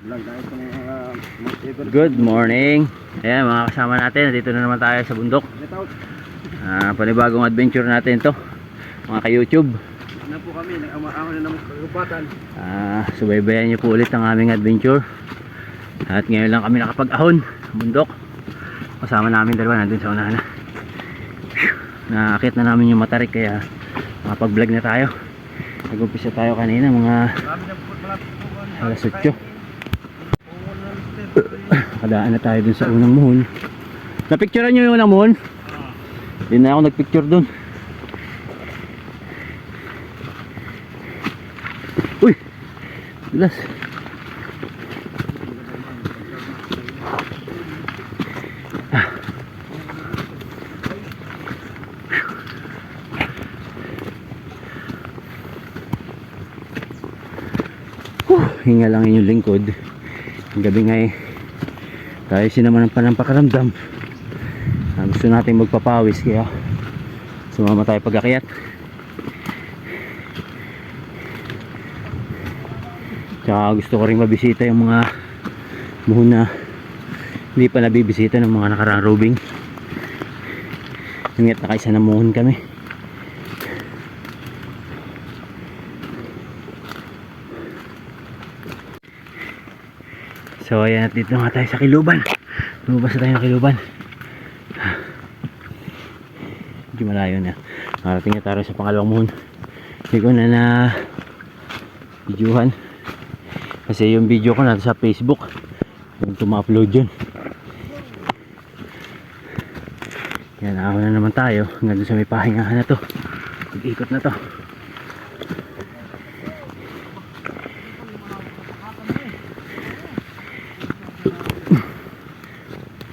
Good morning. Ayan mga kasama natin, dito na naman tayo sa bundok. Ah, panibagong adventure natin to. Mga ka-YouTube. Na po kami, nag-amaahon na naman kagubatan. Ah, subaybayan niyo po ulit ang aming adventure. At ngayon lang kami nakapag-ahon sa bundok. Kasama namin dalawa nandun sa unahan na. Naakit na namin yung matarik kaya makapag-vlog na tayo. Nag-umpisa tayo kanina mga alas 8. Kadaan na tayo dun sa unang muhon. Napicturean nyo yung unang muhon? Hindi na ako nagpicture dun. Uy! Bilas. Huh, hinga lang inyong lingkod. Ang gabi nga eh, tayo sinama ng panampakaramdam. Ah, gusto natin magpapawis kaya sumama tayo pag-akyat. Tsaka gusto ko rin mabisita yung mga muhon na hindi pa nabibisita ng mga nakaraang robing. Ingat nakaisa na muhon kami. So ayan at dito nga tayo sa Kiluban. Lumabas tayo ng Kiluban. Medyo malayo na. Marating na tayo sa pangalawang muhon. Hindi ko na na videohan. Kasi yung video ko na sa Facebook. Yung tuma-upload yun. Yan, ako na naman tayo. Hanggang sa may pahingahan na to. Mag-ikot na to.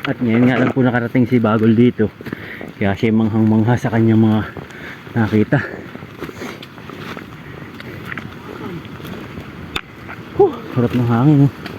At ngayon nga lang po nakarating si Bagol dito. Kaya siya manghang-mangha sa kanyang mga nakita. Huh, sarap ng hangin. Oh.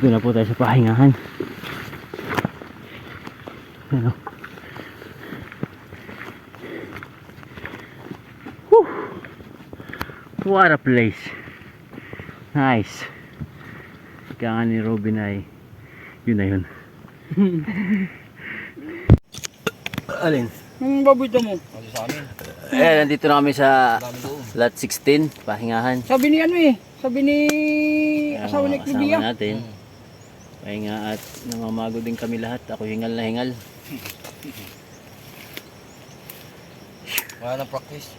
Dito na po tayo sa pahingahan. Ano? Whew! What a place. Nice. Kaya nga ni Robin ay yun na yun. Alin? Ang babuito mo. Eh, nandito na kami sa lot 16, pahingahan. Sabi ni ano eh. Sabi ni asawa ni mga Klubia. kasama natin. Pahinga at namamago din kami lahat. Ako hingal na hingal. Wala nang practice.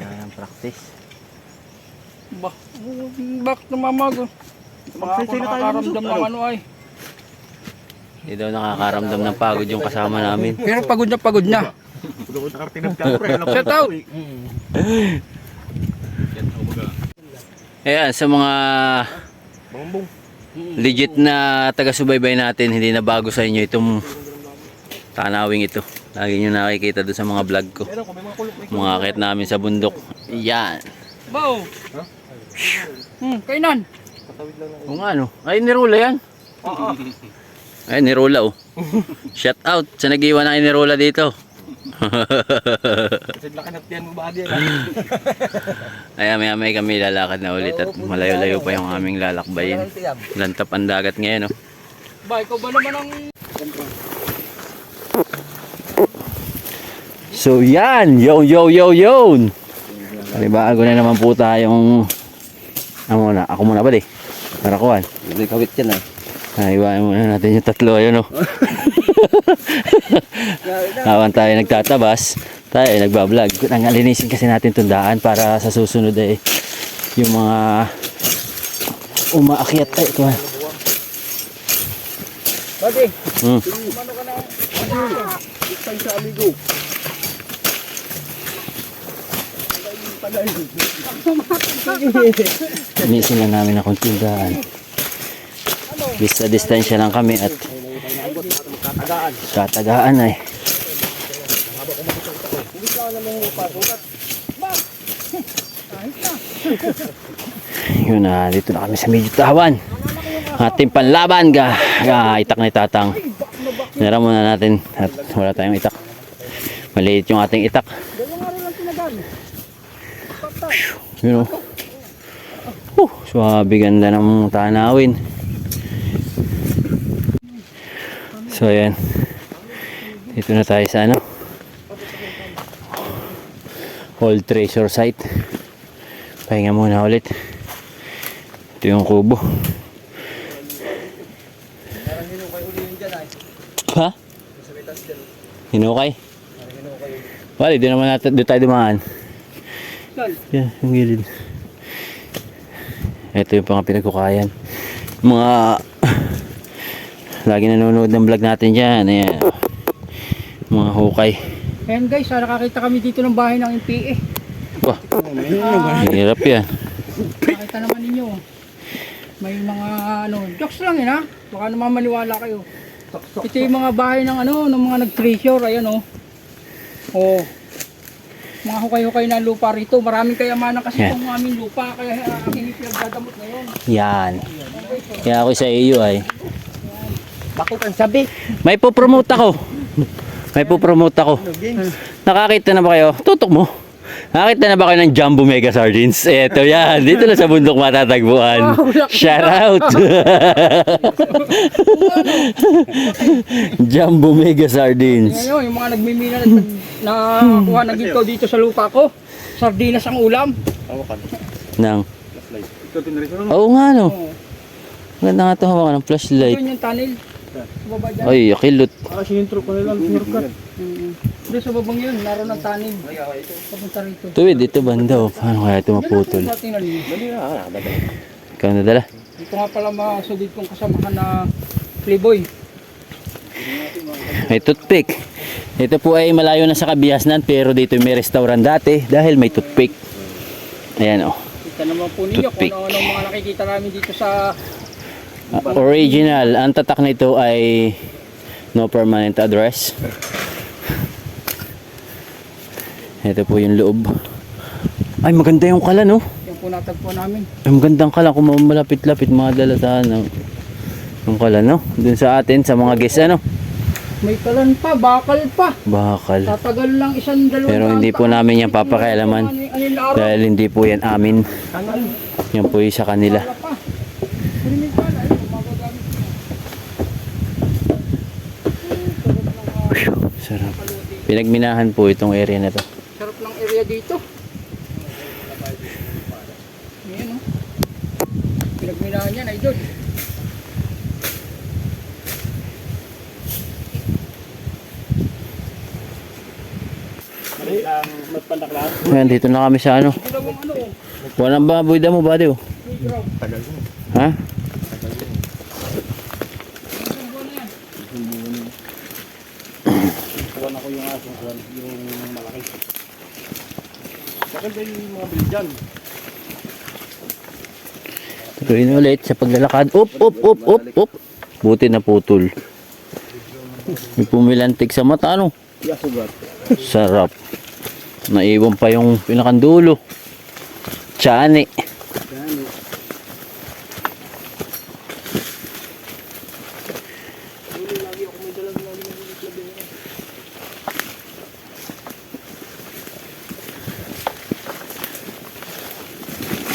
Wala ng practice. Ba, bak namamago. Baka ako nakakaramdam ng ano ay. Hindi daw nakakaramdam ng pagod yung kasama namin. Pero pagod na pagod na. Shout out. Ayan, sa mga legit na taga-subaybay natin, hindi na bago sa inyo itong tanawing ito. Lagi nyo nakikita doon sa mga vlog ko. Mga akit namin sa bundok. Yan. Bao. Hmm, kainan. Kung ano. Ay, nirola yan. Ay, nirola oh. Shout out sa nag-iwan na nirola dito. Kasi laki na tiyan mo ba di Ay, may may kami lalakad na ulit at malayo-layo pa yung aming lalakbayin. Lantap ang dagat ngayon, oh. Ba, ikaw ba naman ang So yan, yo yo yo yo. Panibago na naman po tayong Ako muna, ako muna ba di? Para kuhan. Hindi kawit yan ah. Ah, iwain muna natin yung tatlo, ayun oh. Habang tayo nagtatabas, tayo ay nagbablog. Nangalinisin kasi natin tundaan para sa susunod ay yung mga umaakyat ay ito. Buddy, Hmm. ano ka na? Isang sa amigo. Linisin lang namin ang tundaan. Bisa distansya lang kami at katagaan ay. Yun na, dito na kami sa medyo tawan. Ating panlaban ga. ga itak na itatang. Nara muna natin at wala tayong itak. Maliit yung ating itak. Yun oh. Uh, swabe ganda ng tanawin. So ayan. Dito na tayo sa ano. Old treasure site. Pahinga muna ulit. Ito yung kubo. Ha? Hinukay? Wala, di naman natin, di tayo dumaan. Yan, yung gilid. Ito yung mga pinagkukayan. Mga lagi nanonood ng vlog natin dyan. Ayan. Mga hukay. Ayan guys, ah, nakakita kami dito ng bahay ng MPA. Wah, hirap yan. Nakita naman ninyo. May mga ano, jokes lang yun ha. Baka naman maniwala kayo. Ito yung mga bahay ng ano, ng mga nag-treasure, ayan oh. Oh. Mga hukay-hukay na lupa rito. Maraming kayamanan kasi Yan. itong aming lupa. Kaya uh, aking pinagdadamot ngayon. Yan. Kaya ako sa iyo ay. Bakit ang sabi? May po-promote ako. May po-promote ako. Nakakita na ba kayo? Tutok mo. Nakakita na ba kayo ng Jumbo Mega Sardines? Eto yan. Dito na sa bundok matatagpuan. Shout out. Jumbo Mega Sardines. Ngayon, yung mga nagmimina na, na kuha ng ikaw dito sa lupa ko. Sardinas ang ulam. Nang. Oo nga no. Maganda nga ito hawakan ng flashlight. Yun yung tunnel. Sa baba dyan. Ay, akilot. Ah, sinintro ko nila. Shortcut. Doon sa babang yun, naroon ng tunnel. Papunta rito. Tuwid, dito banda. Oh. Paano kaya ito maputol? Niyo. Ikaw nadala. Dito nga pala masudid kong kasamahan na playboy. May toothpick. Ito po ay malayo na sa Kabiasnan pero dito may restaurant dati dahil may toothpick. Ayan oh. Kita naman po ninyo Toothpick. kung ano-ano mga nakikita namin dito sa Ah, original. Ang tatak nito ay no permanent address. Ito po yung loob. Ay maganda yung kala no. yung po natagpo namin. Ay magandang kala kung malapit-lapit mga dalatahan ng yung kala no. Dun sa atin sa mga guests ano. May kalan pa, bakal pa. Bakal. Tatagal lang isang dalawang Pero hindi po namin yan papakialaman. Ano? Dahil hindi po yan amin. Yan po yung sa kanila. Pa. Ano yung pala? Ayun, magagamit. Sarap. Pinagminahan po itong area na to. Sarap ng area dito. Ayan o. Pinagminahan yan, idol. Ayan, dito na kami sa ano. Ano o. Walang baboy damo ba diyo? Playground. Ha? Isang buwan na yan. Kuwan ako yung aso, kuwan yung malaki. Ba yung mga biljan? Tuloy ulit sa paglalakad. Up, up, up, up, up. Buti na putol. May pumilantik sa mata, ano? Sarap. Naiwan pa yung pinakandulo. Tsani.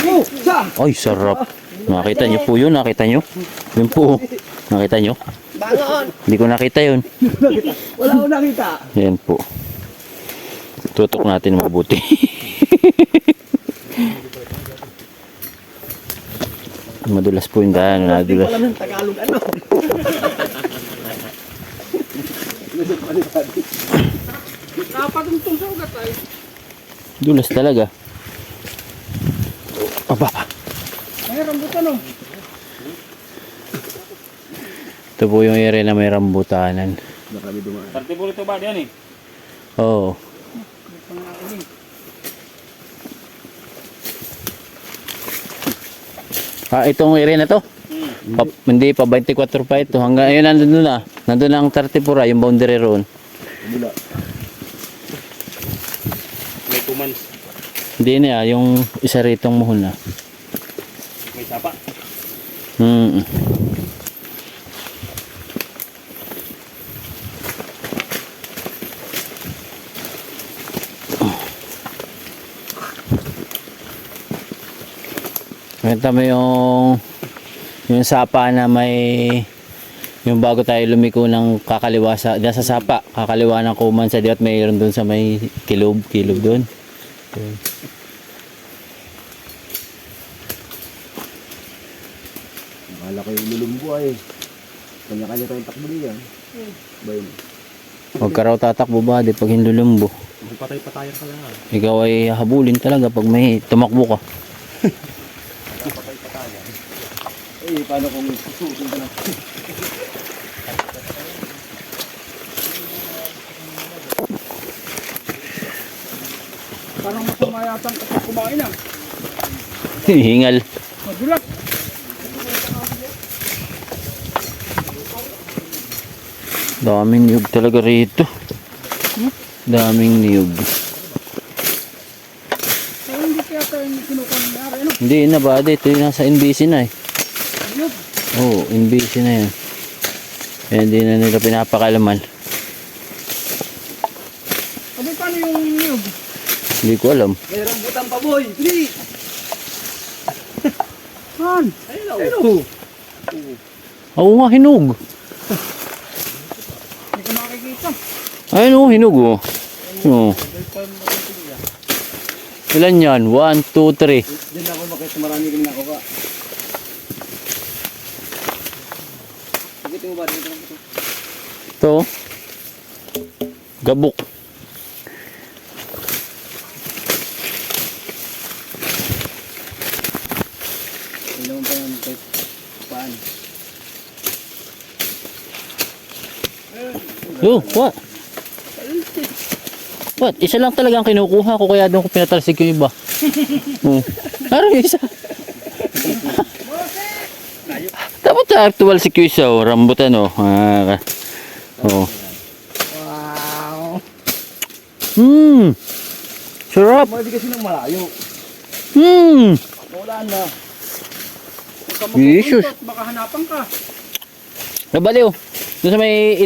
Oh, sa! Ay, sarap. Nakita nyo po yun, nakita nyo? Yun po. Nakita nyo? Bangon! Hindi ko nakita yun. Wala ko nakita. Yan po. Tutok natin mabuti. Madulas po yung daan. Hindi ko alam Tagalog ano. Dulas talaga. Aba. Ay, rambutan oh. Ito po yung area na may rambutanan. Nakami dumaan. Parti po ito ba diyan eh? Oo. Ah, itong area na to? Pa, hindi pa, 24 pa ito. Hanggang, ayun, nandun na. Nandun na ang 34 ah, yung boundary roon. Kabila. May kumans. Hindi na ah, yung isa ritong muhon na. Hmm. Kita mo yung yung sapa na may yung bago tayo lumiko ng kakaliwa sa diyan sa sapa kakaliwa ng kuman sa diot mayroon doon sa may kilob kilob doon Yun. Akala ko yung lulumbo ay. Kanya-kanya tayong takbo niya. Ba yun? Huwag ka raw tatakbo ba di pag hinlulumbo Patay-patayan ka lang. Ikaw ay habulin talaga pag may tumakbo ka. Eh, paano kung sususin ka na? Parang masama yata ang kumain ah. Hingal. Madulas. Daming niyog talaga rito. Daming niyog. Hindi. Ano? Na ba? Ito yung nasa NBC na eh. Oo, oh, NBC na yan. Kaya hindi na nila pinapakalaman. Abi, paano yung niyog? Hindi ko alam. May rambutan pa boy! Hindi! Han? Ayun! Oo nga, hinog. Ayun oh, hinog oh. Oo. Ilan yan? 1, 2, 3. Diyan ako makita marami kami nakuha. Bakit mo ba dito? Ito. oh. Gabok. Ilan pa yung paan? Oh, what? What? Isa lang talaga ang kinukuha ko kaya doon ko pinatalsik yung iba. oh. Parang isa. Dapat sa actual si Kuya oh, rambutan oh. Ah, oh. Wow. Hmm. Sarap. Mga di kasi ng malayo. Hmm. Wala na. Huwag ka Jesus. baka hanapan ka. Nabaliw. Doon sa may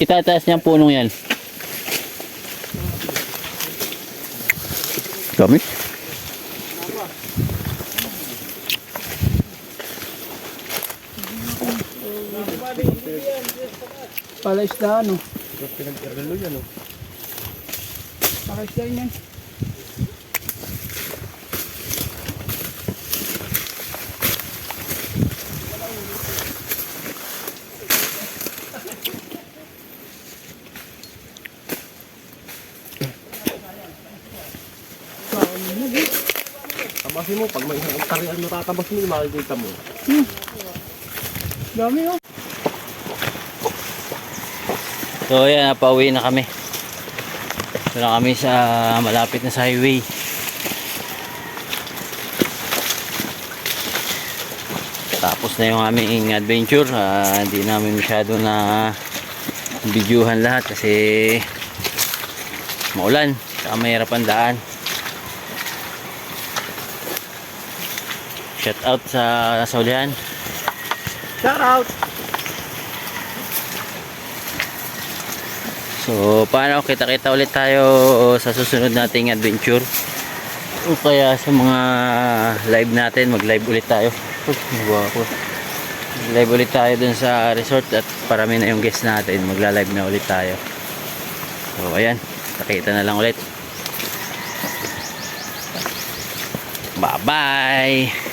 itataas niyang punong yan. Dami. Pala isda ano? Pinag-iralo yan oh. Pala isda yan. Tabasin mo, pag may isang tarian mo tatabas mo, makikita mo. Dami oh. So yan, pauwi na kami. Ito na kami sa malapit na sa highway. Tapos na yung aming adventure. Ah, Hindi namin masyado na videohan lahat kasi maulan. Saka mahirap ang daan. Shout out sa Saulihan. Shout out! So, paano kita-kita ulit tayo sa susunod nating adventure? O kaya sa mga live natin, mag-live ulit tayo. Oh, nabawa ko. Live ulit tayo dun sa resort at parami na yung guest natin. Magla-live na ulit tayo. So, ayan. Nakita na lang ulit. Bye-bye!